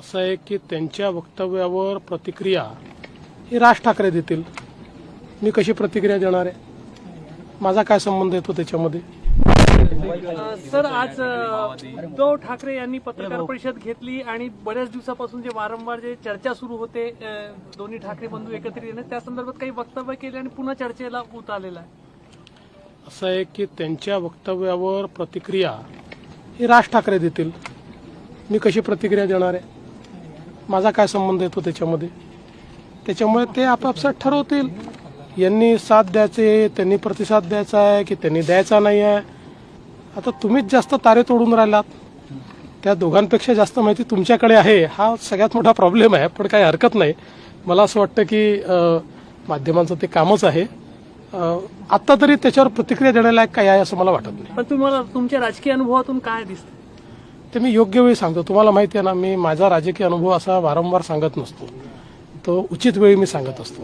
असं आहे की त्यांच्या वक्तव्यावर प्रतिक्रिया ही राज ठाकरे देतील. मी कशी प्रतिक्रिया देणार आहे? माझा काय संबंध येतो त्याच्यामध्ये? सर आज उद्धव ठाकरे यांनी पत्रकार परिषद घेतली आणि बऱ्याच दिवसापासून जे वारंवार जे चर्चा सुरू होते दोन्ही ठाकरे बंधू एकत्रित येणे त्या संदर्भात काही वक्तव्य केले आणि पुन्हा चर्चेला उत आलेला आहे. असं आहे की त्यांच्या वक्तव्यावर प्रतिक्रिया ही राज ठाकरे देतील. मी कशी प्रतिक्रिया देणार आहे? माझा काय संबंध येतो त्याच्यामध्ये? त्याच्यामुळे ते आपापसात ठरवतील. यांनी साथ द्यायचे त्यांनी प्रतिसाद द्यायचा आहे की त्यांनी द्यायचा नाही आहे. आता तुम्हीच जास्त तारे तोडून राहिलात. त्या दोघांपेक्षा जास्त माहिती तुमच्याकडे आहे. हा सगळ्यात मोठा प्रॉब्लेम आहे. पण काही हरकत नाही. मला असं वाटतं की माध्यमांचं ते कामच आहे. आत्ता तरी त्याच्यावर प्रतिक्रिया देण्यालायक काय आहे असं मला वाटत नाही. पण तुम्हाला तुमच्या राजकीय अनुभवातून काय दिसतं? ते मी योग्य वेळी सांगतो. तुम्हाला माहिती आहे ना मी माझा राजकीय अनुभव असा वारंवार सांगत नसतो. तो उचित वेळी मी सांगत असतो.